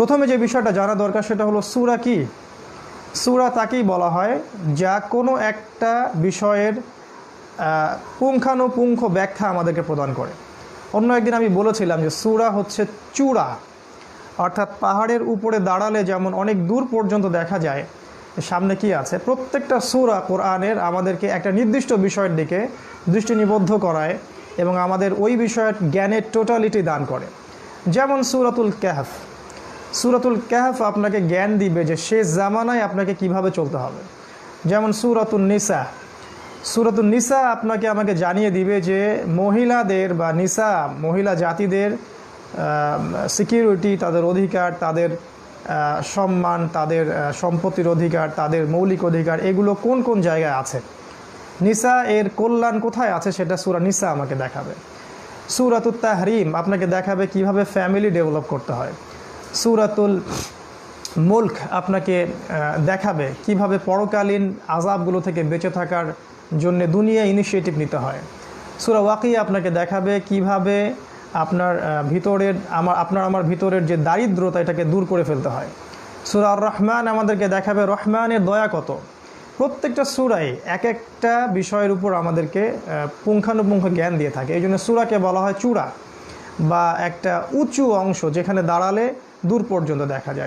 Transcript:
প্রথমে যে বিষয়টা জানা দরকার সেটা হলো সুরা কি? সুরা তাকেই বলা হয় যা কোনো একটা বিষয়ের পুঙ্খানুপুঙ্খ ব্যাখ্যা আমাদেরকে প্রদান করে। অন্য একদিন আমি বলেছিলাম যে সুরা হচ্ছে চূড়া, অর্থাৎ পাহাড়ের উপরে দাঁড়ালে যেমন অনেক দূর পর্যন্ত দেখা যায়, সামনে কি আছে? প্রত্যেকটা সুরা কোরআনের আমাদেরকে একটা নির্দিষ্ট বিষয়ের দিকে দৃষ্টি নিবদ্ধ করায় এবং আমাদের ওই বিষয়ের জ্ঞানের টোটালিটি দান করে। যেমন সুরাতুল ক্যাহফ সুরাতুল ক্যাহফ আপনাকে জ্ঞান দিবে যে শেষ জামানায় আপনাকে কীভাবে চলতে হবে। যেমন সুরাতুল নিসা। সুরাতুল নিসা আপনাকে আমাকে জানিয়ে দিবে যে মহিলাদের বা নিসা, মহিলা জাতিদের সিকিউরিটি তাদের অধিকার, তাদের সম্মান, তাদের সম্পত্তির অধিকার, তাদের মৌলিক অধিকার, এগুলো কোন কোন জায়গায় আছে? নিসা এর কল্যাণ কোথায় আছে সেটা সুরা নিসা আমাকে দেখাবে। সুরাতুল তাহরিম আপনাকে দেখাবে কীভাবে ফ্যামিলি ডেভেলপ করতে হয়। সুরাতুল মুল্ক আপনাকে দেখাবে কীভাবে পরকালীন আজাবগুলো থেকে বেঁচে থাকার জন্য দুনিয়া ইনিশিয়েটিভ নিতে হয়। সুরা ওয়াকি আপনাকে দেখাবে কীভাবে আপনার ভিতরের আমার, আপনার আমার ভিতরের যে দারিদ্রতা এটাকে দূর করে ফেলতে হয়। সুরা রহমান আমাদেরকে দেখাবে রহমানের দয়া কত। প্রত্যেকটা সুরাই এক একটা বিষয়ের উপর আমাদেরকে পুঙ্খানুপুঙ্খ জ্ঞান দিয়ে থাকে। এই জন্য সুরাকে বলা হয় চূড়া বা একটা উঁচু অংশ যেখানে দাঁড়ালে দূর পর্যন্ত দেখা যায়।